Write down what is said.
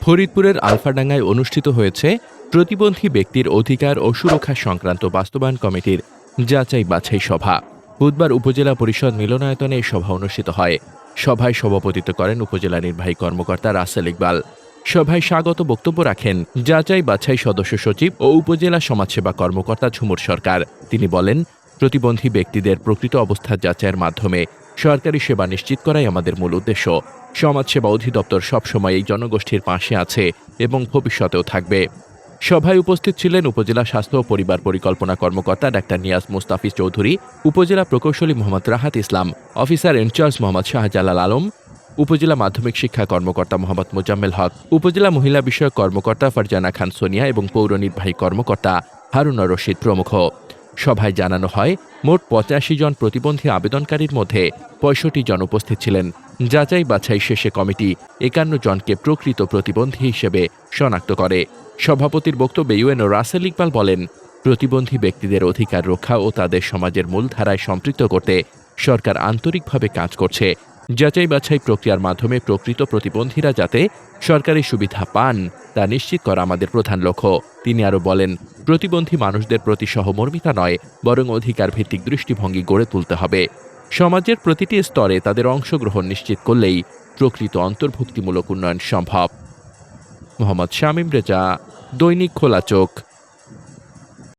ফরিদপুরের আলফাডাঙ্গায় অনুষ্ঠিত হয়েছে প্রতিবন্ধী ব্যক্তির অধিকার ও সুরক্ষা সংক্রান্ত বাস্তবায়ন কমিটির যাচাই বাছাই সভা। বুধবার উপজেলা পরিষদ মিলনায়তনে এই সভা অনুষ্ঠিত হয়। সভায় সভাপতিত্ব করেন উপজেলা নির্বাহী কর্মকর্তা রাসেল ইকবাল। সভায় স্বাগত বক্তব্য রাখেন যাচাই বাছাই সদস্য সচিব ও উপজেলা সমাজসেবা কর্মকর্তা ঝুমুর সরকার। তিনি বলেন, প্রতিবন্ধী ব্যক্তিদের প্রকৃত অবস্থা যাচাইয়ের মাধ্যমে সরকারি সেবা নিশ্চিত করাই আমাদের মূল উদ্দেশ্য। সমাজসেবা অধিদপ্তর সবসময় এই জনগোষ্ঠীর পাশে আছে এবং ভবিষ্যতেও থাকবে। সভায় উপস্থিত ছিলেন উপজেলা স্বাস্থ্য ও পরিবার পরিকল্পনা কর্মকর্তা ডাক্তার নিয়াজ মুস্তাফিজ চৌধুরী, উপজেলা প্রকৌশলী Mohammad Rahat Islam, officer in charge Mohammad Shahjalal Alam, উপজেলা মাধ্যমিক শিক্ষা কর্মকর্তা মোহাম্মদ মোজাম্মেল হক, উপজেলা মহিলা বিষয়ক কর্মকর্তা ফারজানা খান সোনিয়া এবং পৌর নির্বাহী কর্মকর্তা হারুনা রশিদ প্রমুখ। সভায় জানানো হয়, মোট পঁচাশি জন প্রতিবন্ধী আবেদনকারীর মধ্যে পঁয়ষট্টি জন উপস্থিত ছিলেন। যাচাই বাছাই শেষে কমিটি একান্ন জনকে প্রকৃত প্রতিবন্ধী হিসেবে শনাক্ত করে। সভাপতির বক্তব্যে ইউএনও রাসেল ইকবাল বলেন, প্রতিবন্ধী ব্যক্তিদের অধিকার রক্ষা ও তাদের সমাজের মূলধারায় সম্পৃক্ত করতে সরকার আন্তরিকভাবে কাজ করছে। যাচাই বাছাই প্রক্রিয়ার মাধ্যমে প্রকৃত প্রতিবন্ধীরা যাতে সরকারি সুবিধা পান, তা নিশ্চিত করা আমাদের প্রধান লক্ষ্য। তিনি আরও বলেন, প্রতিবন্ধী মানুষদের প্রতি সহমর্মিতা নয়, বরং অধিকার ভিত্তিক দৃষ্টিভঙ্গি গড়ে তুলতে হবে। সমাজের প্রতিটি স্তরে তাদের অংশগ্রহণ নিশ্চিত করলেই প্রকৃত অন্তর্ভুক্তিমূলক উন্নয়ন সম্ভব। মোহাম্মদ শামীম রেজা, দৈনিক খোলা চোখ।